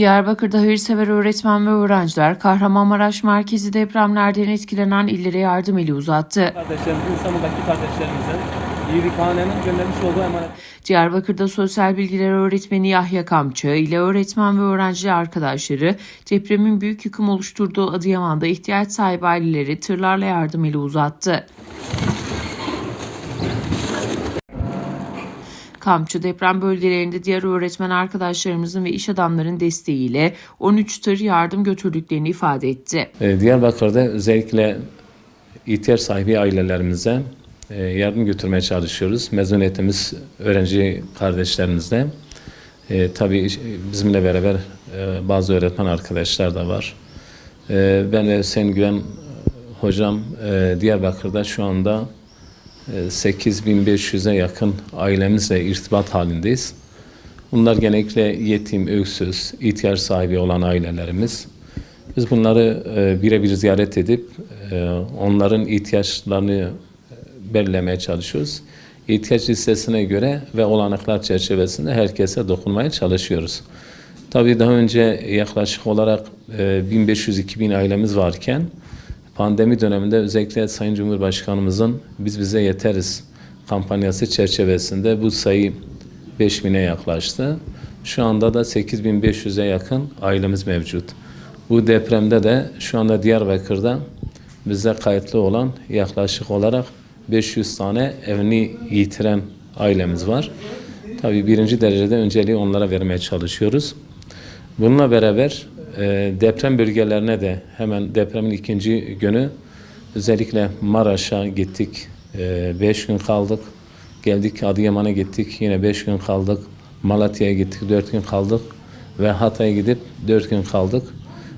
Diyarbakır'da hayırsever öğretmen ve öğrenciler Kahramanmaraş merkezi depremlerden etkilenen illere yardım eli uzattı. kardeşlerimizin, İstanbul'daki kardeşlerimizin İyilikhane'nin göndermiş olduğu emanet Diyarbakır'da sosyal bilgiler öğretmeni Yahya Kamçı ile öğretmen ve öğrenci arkadaşları depremin büyük yıkım oluşturduğu Adıyaman'da ihtiyaç sahibi ailelere tırlarla yardım eli uzattı. Kamçı deprem bölgelerinde diğer öğretmen arkadaşlarımızın ve iş adamların desteğiyle 13 tır yardım götürdüklerini ifade etti. Ee, Diyarbakır'da özellikle ihtiyaç sahibi ailelerimize e, yardım götürmeye çalışıyoruz. Mezuniyetimiz öğrenci kardeşlerimizle. E, tabii bizimle beraber e, bazı öğretmen arkadaşlar da var. E, ben Hüseyin Güven hocam e, Diyarbakır'da şu anda e, 8500'e yakın ailemizle irtibat halindeyiz. Bunlar genellikle yetim, öksüz, ihtiyaç sahibi olan ailelerimiz. Biz bunları e, birebir ziyaret edip e, onların ihtiyaçlarını e, belirlemeye çalışıyoruz. İhtiyaç listesine göre ve olanaklar çerçevesinde herkese dokunmaya çalışıyoruz. Tabii daha önce yaklaşık olarak e, 1500-2000 ailemiz varken pandemi döneminde özellikle Sayın Cumhurbaşkanımızın biz bize yeteriz kampanyası çerçevesinde bu sayı 5000'e yaklaştı. Şu anda da 8500'e yakın ailemiz mevcut. Bu depremde de şu anda Diyarbakır'da bize kayıtlı olan yaklaşık olarak 500 tane evini yitiren ailemiz var. Tabii birinci derecede önceliği onlara vermeye çalışıyoruz. Bununla beraber e, deprem bölgelerine de hemen depremin ikinci günü özellikle Maraş'a gittik. 5 gün kaldık. Geldik Adıyaman'a gittik. Yine 5 gün kaldık. Malatya'ya gittik. 4 gün kaldık. Ve Hatay'a gidip 4 gün kaldık.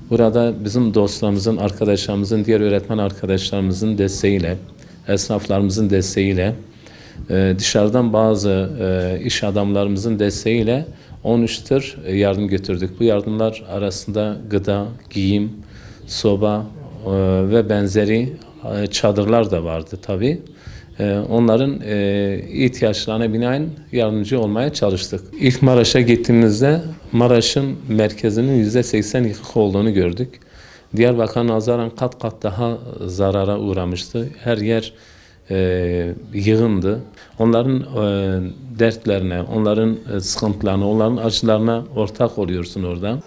Burada bizim dostlarımızın, arkadaşlarımızın, diğer öğretmen arkadaşlarımızın desteğiyle, esnaflarımızın desteğiyle, e, dışarıdan bazı e, iş adamlarımızın desteğiyle 13 tır e, yardım götürdük. Bu yardımlar arasında gıda, giyim, soba e, ve benzeri e, çadırlar da vardı tabii. Onların ihtiyaçlarına binaen yardımcı olmaya çalıştık. İlk Maraş'a gittiğimizde Maraş'ın merkezinin %80 yıkık olduğunu gördük. Diyarbakır'a nazaran kat kat daha zarara uğramıştı. Her yer e, yığındı. Onların e, dertlerine, onların e, sıkıntılarına, onların acılarına ortak oluyorsun oradan.